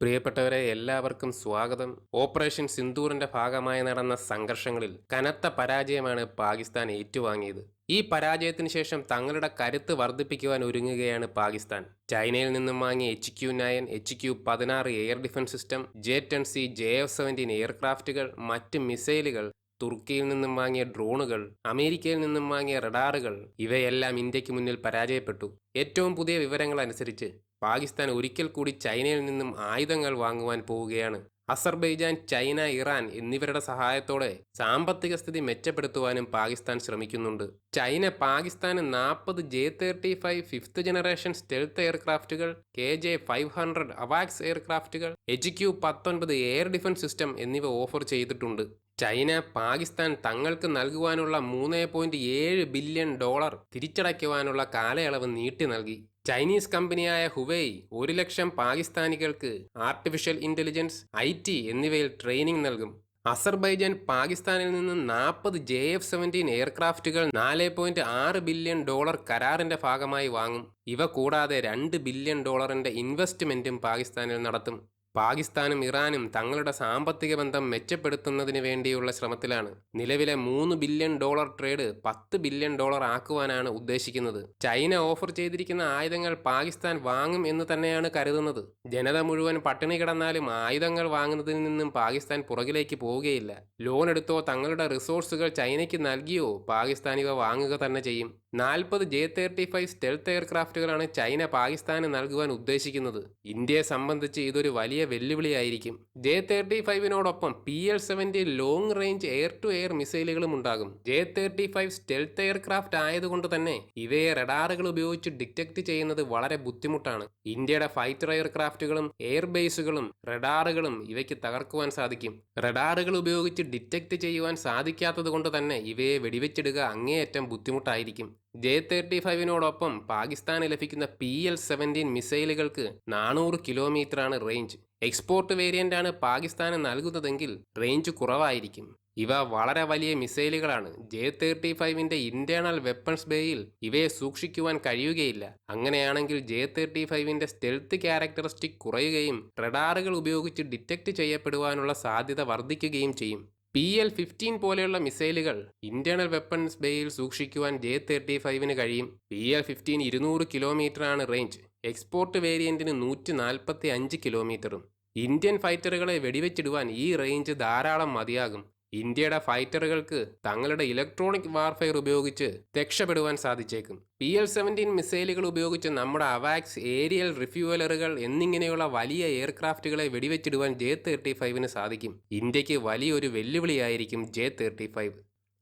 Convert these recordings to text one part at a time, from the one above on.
പ്രിയപ്പെട്ടവരെ എല്ലാവർക്കും സ്വാഗതം. ഓപ്പറേഷൻ സിന്ദൂറിന്റെ ഭാഗമായി നടന്ന സംഘർഷങ്ങളിൽ കനത്ത പരാജയമാണ് പാകിസ്ഥാൻ ഏറ്റുവാങ്ങിയത്. ഈ പരാജയത്തിന് ശേഷം തങ്ങളുടെ കരുത്ത് വർദ്ധിപ്പിക്കുവാൻ ഒരുങ്ങുകയാണ് പാകിസ്ഥാൻ. ചൈനയിൽ നിന്നും വാങ്ങിയ H Q nine H Q പതിനാറ് air defence system J ten C J F seventeen എയർക്രാഫ്റ്റുകൾ മറ്റ് മിസൈലുകൾ തുർക്കിയിൽ നിന്നും വാങ്ങിയ ഡ്രോണുകൾ അമേരിക്കയിൽ നിന്നും വാങ്ങിയ റഡാറുകൾ ഇവയെല്ലാം ഇന്ത്യയ്ക്ക് മുന്നിൽ പരാജയപ്പെട്ടു. ഏറ്റവും പുതിയ വിവരങ്ങൾ അനുസരിച്ച് പാകിസ്ഥാൻ ഒരിക്കൽ കൂടി ചൈനയിൽ നിന്നും ആയുധങ്ങൾ വാങ്ങുവാൻ പോവുകയാണ്. അസർബൈജാൻ ചൈന ഇറാൻ എന്നിവരുടെ സഹായത്തോടെ സാമ്പത്തിക സ്ഥിതി മെച്ചപ്പെടുത്തുവാനും പാകിസ്ഥാൻ ശ്രമിക്കുന്നുണ്ട്. ചൈന പാകിസ്ഥാന് നാൽപ്പത് J thirty five fifth generation stealth എയർക്രാഫ്റ്റുകൾ K J five hundred അവാക്സ് എയർക്രാഫ്റ്റുകൾ എച്ച് ക്യു പത്തൊൻപത് എയർ ഡിഫൻസ് സിസ്റ്റം എന്നിവ ഓഫർ ചെയ്തിട്ടുണ്ട്. ചൈന പാകിസ്ഥാൻ തങ്ങൾക്ക് നൽകുവാനുള്ള മൂന്ന് പോയിന്റ് ഏഴ് ബില്യൺ ഡോളർ തിരിച്ചടയ്ക്കുവാനുള്ള കാലയളവ് നീട്ടി നൽകി. ചൈനീസ് കമ്പനിയായ ഹുവൈ ഒരു ലക്ഷം പാകിസ്ഥാനികൾക്ക് ആർട്ടിഫിഷ്യൽ ഇന്റലിജൻസ് ഐ ടി എന്നിവയിൽ ട്രെയിനിങ് നൽകും. അസർബൈജാൻ പാകിസ്ഥാനിൽ നിന്ന് നാൽപ്പത് ജെ എഫ് സെവന്റീൻ എയർക്രാഫ്റ്റുകൾ നാല് പോയിന്റ് ആറ് ബില്യൺ ഡോളർ കരാറിന്റെ ഭാഗമായി വാങ്ങും. ഇവ കൂടാതെ രണ്ട് ബില്യൺ ഡോളറിന്റെ ഇൻവെസ്റ്റ്മെന്റും പാകിസ്ഥാനിൽ നടത്തും. പാകിസ്ഥാനും ഇറാനും തങ്ങളുടെ സാമ്പത്തിക ബന്ധം മെച്ചപ്പെടുത്തുന്നതിന് വേണ്ടിയുള്ള ശ്രമത്തിലാണ്. നിലവിലെ മൂന്ന് ബില്യൺ ഡോളർ ട്രേഡ് പത്ത് ബില്യൺ ഡോളർ ആക്കുവാനാണ് ഉദ്ദേശിക്കുന്നത്. ചൈന ഓഫർ ചെയ്തിരിക്കുന്ന ആയുധങ്ങൾ പാകിസ്ഥാൻ വാങ്ങും എന്ന് തന്നെയാണ് കരുതുന്നത്. ജനത മുഴുവൻ പട്ടിണി കിടന്നാലും ആയുധങ്ങൾ വാങ്ങുന്നതിൽ നിന്നും പാകിസ്ഥാൻ പുറകിലേക്ക് പോവുകയില്ല. ലോൺ എടുത്തോ തങ്ങളുടെ റിസോഴ്സുകൾ ചൈനയ്ക്ക് നൽകിയോ പാകിസ്ഥാൻ ഇവ വാങ്ങുക തന്നെ ചെയ്യും. നാൽപ്പത് ജെ തേർട്ടി ഫൈവ് സ്റ്റെൽത്ത് എയർക്രാഫ്റ്റുകളാണ് ചൈന പാകിസ്ഥാന് നൽകുവാൻ ഉദ്ദേശിക്കുന്നത്. ഇന്ത്യയെ സംബന്ധിച്ച് ഇതൊരു വലിയ വെല്ലുവിളിയായിരിക്കും. J thirty ഫൈവിനോടൊപ്പം P L seventy long range air to air മിസൈലുകളും ഉണ്ടാകും. J thirty five stealth aircraft ആയതുകൊണ്ട് തന്നെ ഇവയെ റഡാറുകൾ ഉപയോഗിച്ച് ഡിറ്റക്ട് ചെയ്യുന്നത് വളരെ ബുദ്ധിമുട്ടാണ്. ഇന്ത്യയുടെ ഫൈറ്റർ എയർക്രാഫ്റ്റുകളും എയർ ബേസുകളും റഡാറുകളും ഇവയ്ക്ക് തകർക്കുവാൻ സാധിക്കും. റഡാറുകൾ ഉപയോഗിച്ച് ഡിറ്റക്ട് ചെയ്യുവാൻ സാധിക്കാത്തത് കൊണ്ട് തന്നെ ഇവയെ വെടിവെച്ചിടുക അങ്ങേയറ്റം ബുദ്ധിമുട്ടായിരിക്കും. ജെ തേർട്ടി ഫൈവിനോടൊപ്പം പാകിസ്ഥാന് ലഭിക്കുന്ന പി എൽ സെവന്റീൻ മിസൈലുകൾക്ക് നാനൂറ് കിലോമീറ്ററാണ് റേഞ്ച്. എക്സ്പോർട്ട് വേരിയന്റ് ആണ് പാകിസ്ഥാന് നൽകുന്നതെങ്കിൽ റേഞ്ച് കുറവായിരിക്കും. ഇവ വളരെ വലിയ മിസൈലുകളാണ്. ജെ തേർട്ടി ഫൈവിന്റെ ഇന്റേണൽ വെപ്പൺസ് ബേയിൽ ഇവയെ സൂക്ഷിക്കുവാൻ കഴിയുകയില്ല. അങ്ങനെയാണെങ്കിൽ ജെ തേർട്ടി ഫൈവിന്റെ സ്റ്റെൽത്ത് ക്യാരക്ടറിസ്റ്റിക് കുറയുകയും റഡാറുകൾ ഉപയോഗിച്ച് ഡിറ്റക്ട് ചെയ്യപ്പെടുവാനുള്ള സാധ്യത വർദ്ധിക്കുകയും ചെയ്യും. പി എൽ ഫിഫ്റ്റീൻ പോലെയുള്ള മിസൈലുകൾ ഇന്റേണൽ വെപ്പൺസ് ബേയിൽ സൂക്ഷിക്കുവാൻ ജെ തേർട്ടി ഫൈവിന് കഴിയും. പി എൽ ഫിഫ്റ്റീൻ ഇരുന്നൂറ് കിലോമീറ്ററാണ് റേഞ്ച്. എക്സ്പോർട്ട് വേരിയന്റിന് നൂറ്റി നാൽപ്പത്തി അഞ്ച് കിലോമീറ്ററും. ഇന്ത്യൻ ഫൈറ്ററുകളെ വെടിവെച്ചിടുവാൻ ഈ റേഞ്ച് ധാരാളം മതിയാകും. ഇന്ത്യയുടെ ഫൈറ്ററുകൾക്ക് തങ്ങളുടെ ഇലക്ട്രോണിക് വാർഫെയർ ഉപയോഗിച്ച് രക്ഷപ്പെടുവാൻ സാധിച്ചേക്കും. പി എൽ സെവന്റീൻ മിസൈലുകൾ ഉപയോഗിച്ച് നമ്മുടെ അവാക്സ് ഏരിയൽ റിഫ്യൂവലറുകൾ എന്നിങ്ങനെയുള്ള വലിയ എയർക്രാഫ്റ്റുകളെ വെടിവെച്ചിടുവാൻ ജെ തേർട്ടി ഫൈവിന് സാധിക്കും. ഇന്ത്യയ്ക്ക് വലിയൊരു വെല്ലുവിളിയായിരിക്കും ജെ തേർട്ടി ഫൈവ്.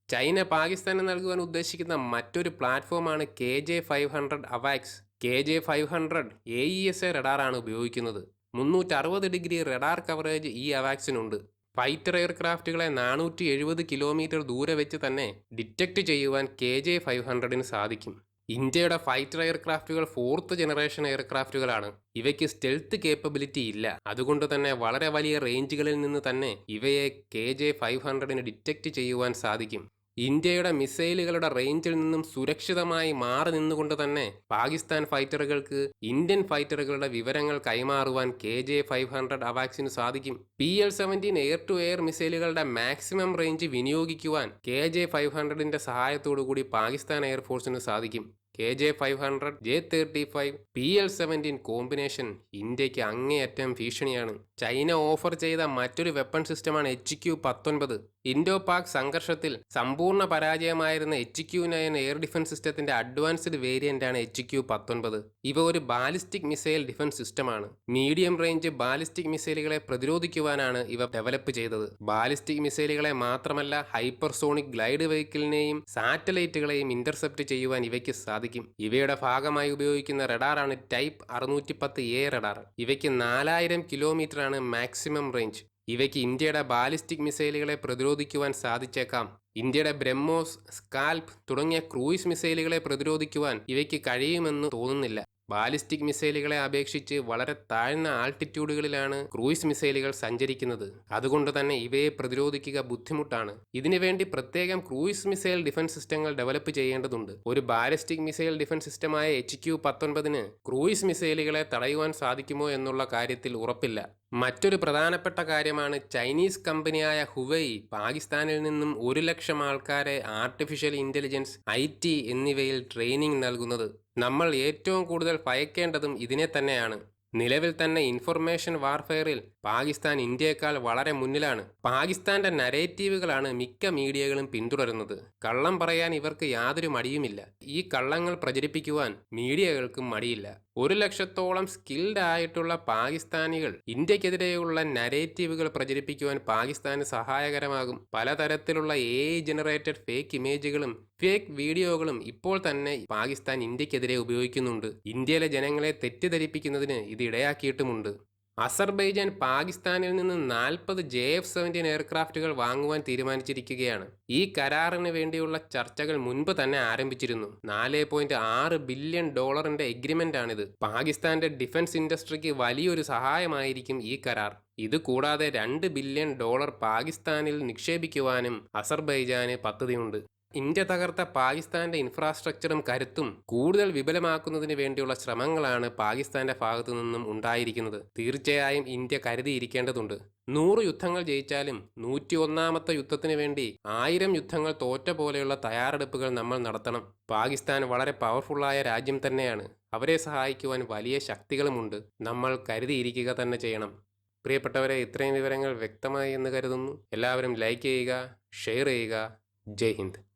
ചൈന പാകിസ്ഥാന് നൽകുവാൻ ഉദ്ദേശിക്കുന്ന മറ്റൊരു പ്ലാറ്റ്ഫോമാണ് K J five hundred AVAX. K J five hundred A E S A റഡാറാണ് ഉപയോഗിക്കുന്നത്. മുന്നൂറ്ററുപത് ഡിഗ്രി റഡാർ കവറേജ് ഈ അവാക്സിനുണ്ട്. ഫൈറ്റർ എയർക്രാഫ്റ്റുകളെ നാനൂറ്റി എഴുപത് കിലോമീറ്റർ ദൂരെ വെച്ച് തന്നെ ഡിറ്റക്ട് ചെയ്യുവാൻ കെ ജെ ഫൈവ് ഹൺഡ്രഡിന് സാധിക്കും. ഇന്ത്യയുടെ ഫൈറ്റർ എയർക്രാഫ്റ്റുകൾ ഫോർത്ത് ജനറേഷൻ എയർക്രാഫ്റ്റുകളാണ് ഇവയ്ക്ക് സ്റ്റെൽത്ത് കേപ്പബിലിറ്റി ഇല്ല. അതുകൊണ്ട് തന്നെ വളരെ വലിയ റേഞ്ചുകളിൽ നിന്ന് തന്നെ ഇവയെ കെ ജെ ഫൈവ് ഹൺഡ്രഡിന് ഡിറ്റക്ട് ചെയ്യുവാൻ സാധിക്കും. ഇന്ത്യയുടെ മിസൈലുകളുടെ റേഞ്ചിൽ നിന്നും സുരക്ഷിതമായി മാറി നിന്നുകൊണ്ട് തന്നെ പാകിസ്ഥാൻ ഫൈറ്ററുകൾക്ക് ഇന്ത്യൻ ഫൈറ്ററുകളുടെ വിവരങ്ങൾ കൈമാറുവാൻ കെ ജെ ഫൈവ് ഹൺഡ്രഡ് അവാക്സിന് സാധിക്കും. P L seventeen air to air മിസൈലുകളുടെ maximum range വിനിയോഗിക്കുവാൻ കെ ജെ ഫൈവ് ഹൺഡ്രഡിന്റെ സഹായത്തോടു കൂടി പാകിസ്ഥാൻ എയർഫോഴ്സിന് സാധിക്കും. K J five hundred J thirty five P L seventeen combination ഇന്ത്യയ്ക്ക് അങ്ങേയറ്റം ഭീഷണിയാണ്. ചൈന ഓഫർ ചെയ്ത മറ്റൊരു വെപ്പൺ സിസ്റ്റമാണ് എച്ച് ക്യു പത്തൊൻപത്. ഇൻഡോ പാക് സംഘർഷത്തിൽ സമ്പൂർണ പരാജയമായിരുന്ന H Q nine air defence സിസ്റ്റത്തിന്റെ അഡ്വാൻസ്ഡ് വേരിയന്റ് ആണ് എച്ച് ക്യു പത്തൊൻപത്. ഇവ ഒരു ബാലിസ്റ്റിക് മിസൈൽ ഡിഫൻസ് സിസ്റ്റമാണ് മീഡിയം റേഞ്ച് ബാലിസ്റ്റിക് മിസൈലുകളെ പ്രതിരോധിക്കുവാനാണ് ഇവ ഡെവലപ്പ് ചെയ്തത്. ബാലിസ്റ്റിക് മിസൈലുകളെ മാത്രമല്ല ഹൈപ്പർസോണിക് ഗ്ലൈഡ് വെഹിക്കിളിനെയും സാറ്റലൈറ്റുകളെയും ഇന്റർസെപ്റ്റ് ചെയ്യുവാൻ ഇവയ്ക്ക് സാധിക്കും. ഇവയുടെ ഭാഗമായി ഉപയോഗിക്കുന്ന റഡാറാണ് ടൈപ്പ് അറുന്നൂറ്റി പത്ത് എ റഡാർ ഇവയ്ക്ക് നാലായിരം കിലോമീറ്ററാണ് മാക്സിമം റേഞ്ച് ഇവയ്ക്ക് ഇന്ത്യയുടെ ബാലിസ്റ്റിക് മിസൈലുകളെ പ്രതിരോധിക്കുവാൻ സാധിച്ചേക്കാം. ഇന്ത്യയുടെ ബ്രഹ്മോസ് സ്കാൽപ് തുടങ്ങിയ ക്രൂയിസ് മിസൈലുകളെ പ്രതിരോധിക്കുവാൻ ഇവയ്ക്ക് കഴിയുമെന്ന് തോന്നുന്നില്ല. ബാലിസ്റ്റിക് മിസൈലുകളെ അപേക്ഷിച്ച് വളരെ താഴ്ന്ന ആൾട്ടിറ്റ്യൂഡുകളിലാണ് ക്രൂയിസ് മിസൈലുകൾ സഞ്ചരിക്കുന്നത്. അതുകൊണ്ട് തന്നെ ഇവയെ പ്രതിരോധിക്കുക ബുദ്ധിമുട്ടാണ്. ഇതിനുവേണ്ടി പ്രത്യേകം ക്രൂയിസ് മിസൈൽ ഡിഫൻസ് സിസ്റ്റങ്ങൾ ഡെവലപ്പ് ചെയ്യേണ്ടതുണ്ട്. ഒരു ബാലിസ്റ്റിക് മിസൈൽ ഡിഫൻസ് സിസ്റ്റമായ എച്ച് ക്യു പത്തൊൻപതിന് ക്രൂയിസ് മിസൈലുകളെ തടയുവാൻ സാധിക്കുമോ എന്നുള്ള കാര്യത്തിൽ ഉറപ്പില്ല. മറ്റൊരു പ്രധാനപ്പെട്ട കാര്യമാണ് ചൈനീസ് കമ്പനിയായ ഹുവൈ പാകിസ്ഥാനിൽ നിന്നും ഒരു ലക്ഷം ആൾക്കാരെ ആർട്ടിഫിഷ്യൽ ഇന്റലിജൻസ് ഐ ടി എന്നിവയിൽ ട്രെയിനിങ് നൽകുന്നത്. നമ്മൾ ഏറ്റവും കൂടുതൽ ഭയക്കേണ്ടതും ഇതിനെ തന്നെയാണ്. നിലവിൽ തന്നെ ഇൻഫർമേഷൻ വാർഫെയറിൽ പാകിസ്ഥാൻ ഇന്ത്യയേക്കാൾ വളരെ മുന്നിലാണ്. പാകിസ്ഥാന്റെ നരേറ്റീവുകളാണ് മിക്ക മീഡിയകളും പിന്തുടരുന്നത്. കള്ളം പറയാൻ ഇവർക്ക് യാതൊരു മടിയുമില്ല. ഈ കള്ളങ്ങൾ പ്രചരിപ്പിക്കുവാൻ മീഡിയകൾക്കും മടിയില്ല. ഒരു ലക്ഷത്തോളം സ്കിൽഡ് ആയിട്ടുള്ള പാകിസ്ഥാനികൾ ഇന്ത്യക്കെതിരെയുള്ള നരേറ്റീവുകൾ പ്രചരിപ്പിക്കുവാൻ പാകിസ്ഥാന് സഹായകരമാകും. പലതരത്തിലുള്ള എ ജനറേറ്റഡ് ഫേക്ക് ഇമേജുകളും ഫേക്ക് വീഡിയോകളും ഇപ്പോൾ തന്നെ പാകിസ്ഥാൻ ഇന്ത്യക്കെതിരെ ഉപയോഗിക്കുന്നുണ്ട്. ഇന്ത്യയിലെ ജനങ്ങളെ തെറ്റിദ്ധരിപ്പിക്കുന്നതിന് ഇത് ഇടയാക്കിയിട്ടുമുണ്ട്. അസർബൈജാൻ പാകിസ്ഥാനിൽ നിന്ന് നാൽപ്പത് ജെ എഫ് സെവന്റീൻ എയർക്രാഫ്റ്റുകൾ വാങ്ങുവാൻ തീരുമാനിച്ചിരിക്കുകയാണ്. ഈ കരാറിന് വേണ്ടിയുള്ള ചർച്ചകൾ മുൻപ് തന്നെ ആരംഭിച്ചിരുന്നു. നാല് പോയിന്റ് ആറ് ബില്യൺ ഡോളറിന്റെ എഗ്രിമെന്റ് ആണിത് പാകിസ്ഥാന്റെ ഡിഫൻസ് ഇൻഡസ്ട്രിക്ക് വലിയൊരു സഹായമായിരിക്കും ഈ കരാർ. ഇത് കൂടാതെ രണ്ട് ബില്യൺ ഡോളർ പാകിസ്ഥാനിൽ നിക്ഷേപിക്കുവാനും അസർബൈജാന് പദ്ധതിയുണ്ട്. ഇന്ത്യ തകർത്ത പാകിസ്ഥാന്റെ ഇൻഫ്രാസ്ട്രക്ചറും കരുത്തും കൂടുതൽ വിപുലമാക്കുന്നതിന് വേണ്ടിയുള്ള ശ്രമങ്ങളാണ് പാകിസ്ഥാന്റെ ഭാഗത്തു നിന്നും ഉണ്ടായിരിക്കുന്നത്. തീർച്ചയായും ഇന്ത്യ കരുതിയിരിക്കേണ്ടതുണ്ട്. നൂറ് യുദ്ധങ്ങൾ ജയിച്ചാലും നൂറ്റി ഒന്നാമത്തെ യുദ്ധത്തിന് വേണ്ടി ആയിരം യുദ്ധങ്ങൾ തോറ്റ പോലെയുള്ള തയ്യാറെടുപ്പുകൾ നമ്മൾ നടത്തണം. പാകിസ്ഥാൻ വളരെ പവർഫുള്ളായ രാജ്യം തന്നെയാണ്. അവരെ സഹായിക്കുവാൻ വലിയ ശക്തികളുമുണ്ട്. നമ്മൾ കരുതിയിരിക്കുക തന്നെ ചെയ്യണം. പ്രിയപ്പെട്ടവരെ ഇത്രയും വിവരങ്ങൾ വ്യക്തമായി എന്ന് കരുതുന്നു. എല്ലാവരും ലൈക്ക് ചെയ്യുക ഷെയർ ചെയ്യുക. ജയ് ഹിന്ദ്.